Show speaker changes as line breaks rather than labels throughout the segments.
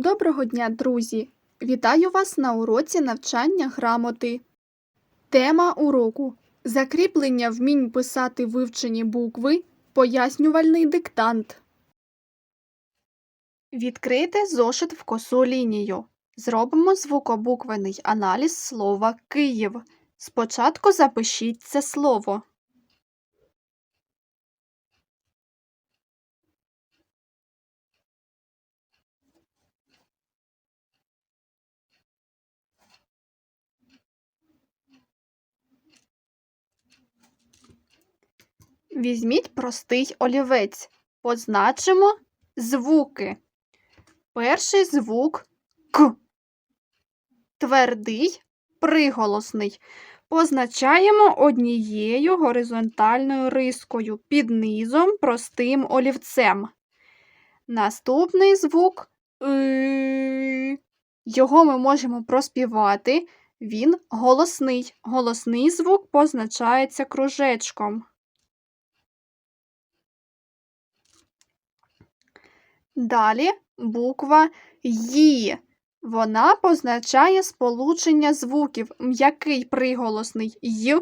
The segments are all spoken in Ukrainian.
Доброго дня, друзі! Вітаю вас на уроці навчання грамоти. Тема уроку Закріплення вмінь писати вивчені букви. Пояснювальний диктант. Відкрийте зошит в косу лінію. Зробимо звукобуквений аналіз слова Київ. Спочатку запишіть це слово. Візьміть простий олівець. Позначимо звуки. Перший звук К. Твердий, приголосний. Позначаємо однією горизонтальною рискою під низом простим олівцем. Наступний звук И. Його ми можемо проспівати. Він голосний. Голосний звук позначається кружечком. Далі буква Ї. Вона позначає сполучення звуків. М'який приголосний Й.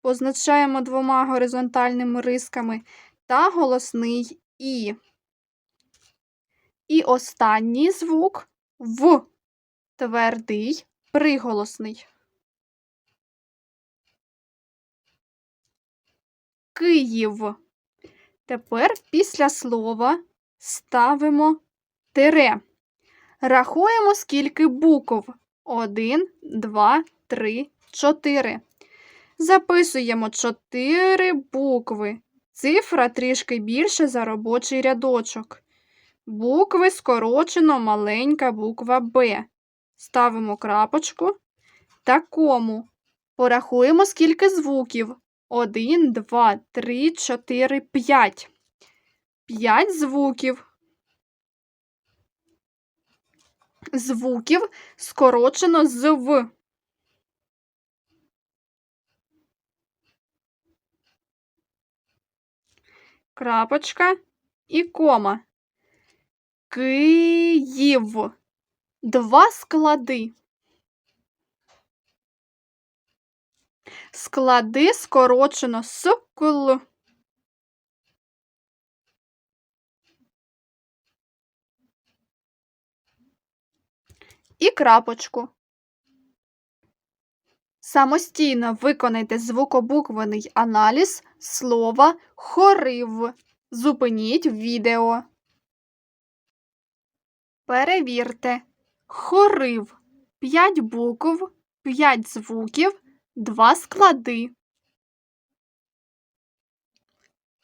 Позначаємо двома горизонтальними рисками та голосний І. І останній звук В. Твердий приголосний. Київ. Тепер після слова ставимо тире. Рахуємо, скільки букв. Один, два, три, чотири. Записуємо чотири букви. Цифра трішки більше за робочий рядочок. Букви скорочено маленька буква Б. Ставимо крапочку та кому. Порахуємо, скільки звуків. Один, два, три, чотири, п'ять. П'ять звуків. Звуків скорочено з В. Крапочка і кома. Київ. Два склади. Склади скорочено з кл. І крапочку. Самостійно виконайте звукобуквений аналіз слова хорив. Зупиніть відео. Перевірте. Хорив. 5 букв, 5 звуків, 2 склади.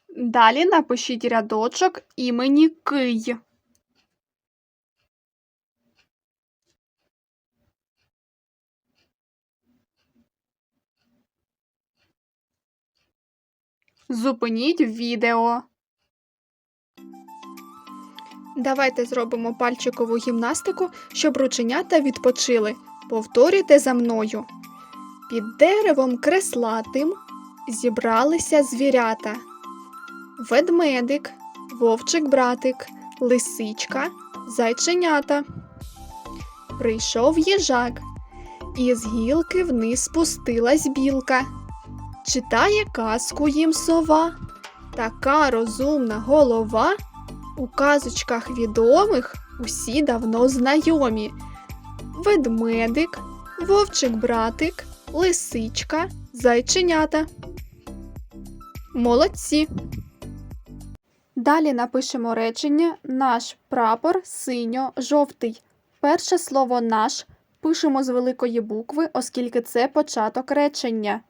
Далі напишіть рядочок імені Кий. Зупиніть відео. Давайте зробимо пальчикову гімнастику, щоб рученята відпочили. Повторюйте за мною. Під деревом креслатим зібралися звірята. Ведмедик, вовчик-братик, лисичка, зайченята. Прийшов їжак, і з гілки вниз спустилась білка. Читає казку їм сова, така розумна голова. У казочках відомих усі давно знайомі. Ведмедик, вовчик-братик, лисичка, зайченята. Молодці. Далі напишемо речення Наш прапор синьо-жовтий. Перше слово наш пишемо з великої букви, оскільки це початок речення.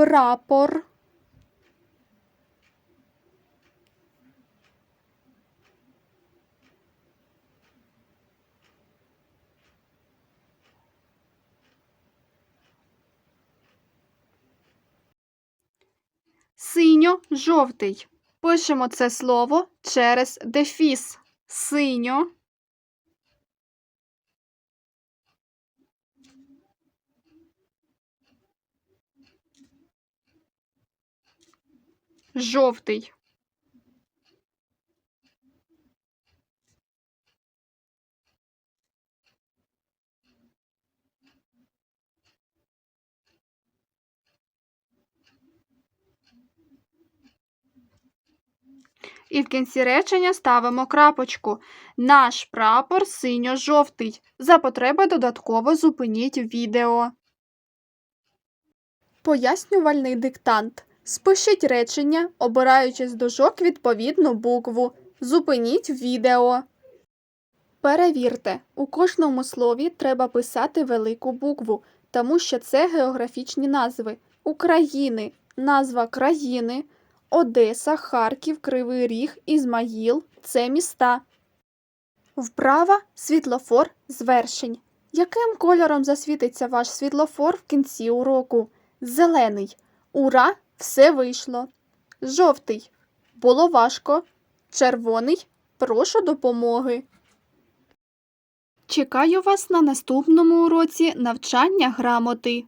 Прапор Синьо-жовтий. Пишемо це слово через дефіс. Синьо. Жовтий. І в кінці речення ставимо крапочку. Наш прапор синьо-жовтий. За потреби додатково зупиніть відео. Пояснювальний диктант. Спишіть речення, обираючи з дужок відповідну букву. Зупиніть відео. Перевірте, у кожному слові треба писати велику букву, тому що це географічні назви України, назва країни, Одеса, Харків, Кривий Ріг, Ізмаїл це міста. Вправа світлофор звершень. Яким кольором засвітиться ваш світлофор в кінці уроку? Зелений. Ура! Все вийшло. Жовтий. Було важко. Червоний. Прошу допомоги. Чекаю вас на наступному уроці навчання грамоти.